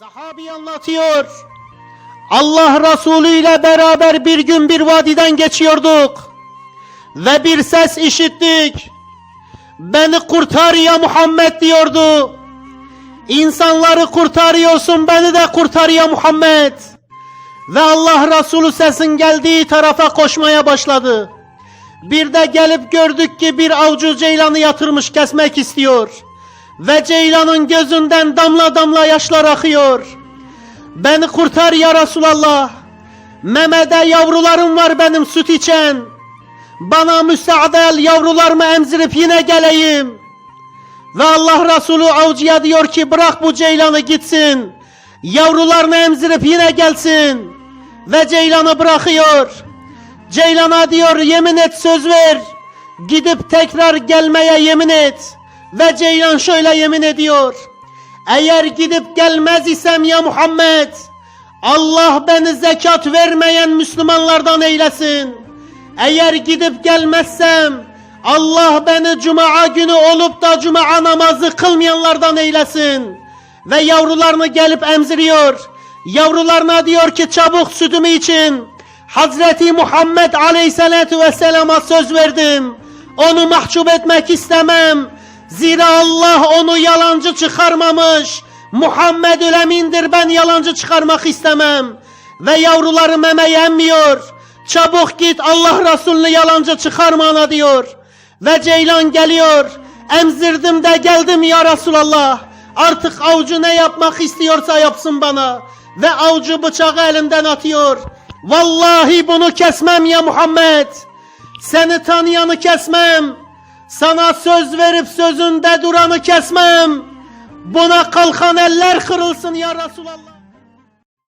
Sahabi anlatıyor. Allah Resulü ile beraber bir gün bir vadiden geçiyorduk. Ve bir ses işittik. Beni kurtar ya Muhammed diyordu. İnsanları kurtarıyorsun beni de kurtar ya Muhammed. Ve Allah Resulü sesin geldiği tarafa koşmaya başladı. Bir de gelip gördük ki bir avcı ceylanı yatırmış kesmek istiyor. Ve ceylanın gözünden damla damla yaşlar akıyor. Beni kurtar ya Resulallah. Memede yavrularım var benim süt içen. Bana müsaade el yavrularımı emzirip yine geleyim. Ve Allah Resulü avcıya diyor ki bırak bu ceylanı gitsin. Yavrularını emzirip yine gelsin. Ve ceylanı bırakıyor. Ceylana diyor yemin et söz ver. Gidip tekrar gelmeye yemin et. Ve Ceylan şöyle yemin ediyor. Eğer gidip gelmez isem ya Muhammed. Allah beni zekat vermeyen Müslümanlardan eylesin. Eğer gidip gelmezsem Allah beni cuma günü olup da cuma namazı kılmayanlardan eylesin. Ve yavrularını gelip emziriyor. Yavrularına diyor ki çabuk sütümü için. Hazreti Muhammed Aleyhisselatü Vesselam'a söz verdim. Onu mahcup etmek istemem. Zira Allah onu yalancı çıkarmamış. Muhammedül Emin'dir ben yalancı çıkarmak istemem. Ve yavruları meme emmiyor. Çabuk git Allah Resulü'nü yalancı çıkarma ana diyor. Ve Ceylan geliyor. Emzirdim de geldim ya Resulallah. Artık avcı ne yapmak istiyorsa yapsın bana. Ve avcı bıçağı elinden atıyor. Vallahi bunu kesmem ya Muhammed. Seni tanıyanı kesmem. Sana söz verip sözünde duranı kesmem. Buna kalkan eller kırılsın ya Resulallah.